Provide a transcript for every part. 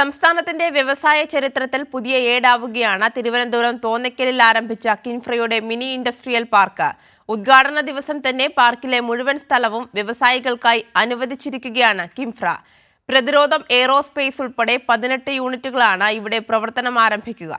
സംസ്ഥാനത്തിന്റെ വ്യവസായ ചരിത്രത്തിൽ പുതിയ ഏടാവുകയാണ്. തിരുവനന്തപുരം തോന്നയ്ക്കലിൽ ആരംഭിച്ച കിൻഫ്രയുടെ മിനി ഇൻഡസ്ട്രിയൽ പാർക്ക്. ഉദ്ഘാടന ദിവസം തന്നെ പാർക്കിലെ മുഴുവൻ സ്ഥലവും വ്യവസായികൾക്കായി അനുവദിച്ചിരിക്കുകയാണ് കിൻഫ്ര. പ്രതിരോധം എയ്റോസ്പേസ് ഉൾപ്പെടെ പതിനെട്ട് യൂണിറ്റുകളാണ് ഇവിടെ പ്രവർത്തനം ആരംഭിക്കുക.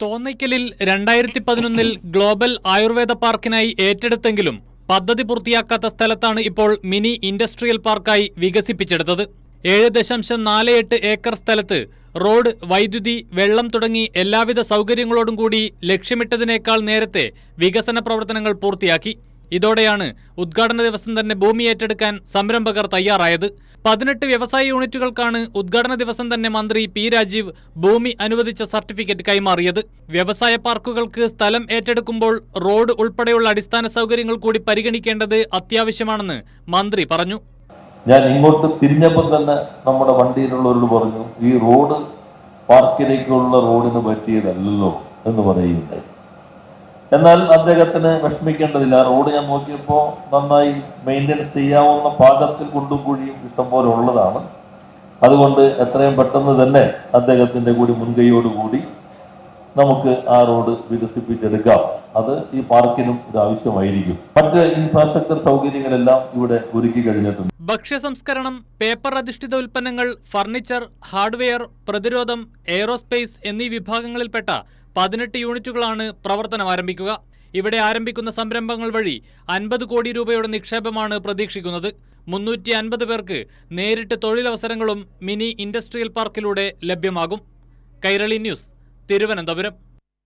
തോന്നയ്ക്കലിൽ രണ്ടായിരത്തി പതിനൊന്നിൽ ഗ്ലോബൽ ആയുർവേദ പാർക്കിനായി ഏറ്റെടുത്തെങ്കിലും പദ്ധതി പൂർത്തിയാക്കാത്ത സ്ഥലത്താണ് ഇപ്പോൾ മിനി ഇൻഡസ്ട്രിയൽ പാർക്കായി വികസിപ്പിച്ചെടുത്തത്. ഏഴ് ദശാംശം നാല് എട്ട് ഏക്കർ സ്ഥലത്ത് റോഡ് വൈദ്യുതി വെള്ളം തുടങ്ങി എല്ലാവിധ സൗകര്യങ്ങളോടും കൂടി ലക്ഷ്യമിട്ടതിനേക്കാൾ നേരത്തെ വികസന പ്രവർത്തനങ്ങൾ പൂർത്തിയാക്കി. ഇതോടെയാണ് ഉദ്ഘാടന ദിവസം തന്നെ ഭൂമി ഏറ്റെടുക്കാൻ സംരംഭകർ തയ്യാറായത്. പതിനെട്ട് വ്യവസായ യൂണിറ്റുകൾക്കാണ് ഉദ്ഘാടന ദിവസം തന്നെ മന്ത്രി പി രാജീവ് ഭൂമി അനുവദിച്ച സർട്ടിഫിക്കറ്റ് കൈമാറിയത്. വ്യവസായ പാർക്കുകൾക്ക് സ്ഥലം ഏറ്റെടുക്കുമ്പോൾ റോഡ് ഉൾപ്പെടെയുള്ള അടിസ്ഥാന സൗകര്യങ്ങൾ കൂടി പരിഗണിക്കേണ്ടത് അത്യാവശ്യമാണെന്ന് മന്ത്രി പറഞ്ഞു. ഞാൻ ഇങ്ങോട്ട് തിരിഞ്ഞപ്പം തന്നെ നമ്മുടെ വണ്ടിയിലുള്ളവരോട് പറഞ്ഞു ഈ റോഡ് പാർക്കിലേക്കുള്ള റോഡിന് പറ്റിയതല്ലോ എന്ന് പറയുന്നുണ്ടായി എന്നാൽ അദ്ദേഹത്തിന് വിഷമിക്കേണ്ടതില്ല. റോഡ് ഞാൻ നോക്കിയപ്പോൾ നന്നായി മെയിന്റെനൻസ് ചെയ്യാവുന്ന പാകത്തിൽ കൊണ്ടും കൂടിയും ഇഷ്ടംപോലെ ഉള്ളതാണ്. അതുകൊണ്ട് എത്രയും പെട്ടെന്ന് തന്നെ അദ്ദേഹത്തിന്റെ കൂടി മുൻകൈയോടുകൂടി നമുക്ക് ആ റോഡ് വികസിപ്പിച്ചെടുക്കാം. അത് ഈ പാർക്കിനും ഇത് ആവശ്യമായിരിക്കും. മറ്റ് ഇൻഫ്രാസ്ട്രക്ചർ സൗകര്യങ്ങളെല്ലാം ഇവിടെ ഒരുക്കി കഴിഞ്ഞിട്ടുണ്ട്. ഭക്ഷ്യ സംസ്കരണം പേപ്പർ അധിഷ്ഠിത ഉൽപ്പന്നങ്ങൾ ഫർണിച്ചർ ഹാർഡ്വെയർ പ്രതിരോധം എയ്റോസ്പേസ് എന്നീ വിഭാഗങ്ങളിൽപ്പെട്ട പതിനെട്ട് യൂണിറ്റുകളാണ് പ്രവർത്തനം ആരംഭിക്കുക. ഇവിടെ ആരംഭിക്കുന്ന സംരംഭങ്ങൾ വഴി അൻപത് കോടി രൂപയുടെ നിക്ഷേപമാണ് പ്രതീക്ഷിക്കുന്നത്. മുന്നൂറ്റി അൻപത് പേർക്ക് നേരിട്ട് തൊഴിലവസരങ്ങളും മിനി ഇൻഡസ്ട്രിയൽ പാർക്കിലൂടെ ലഭ്യമാകും. കൈരളി ന്യൂസ് തിരുവനന്തപുരം.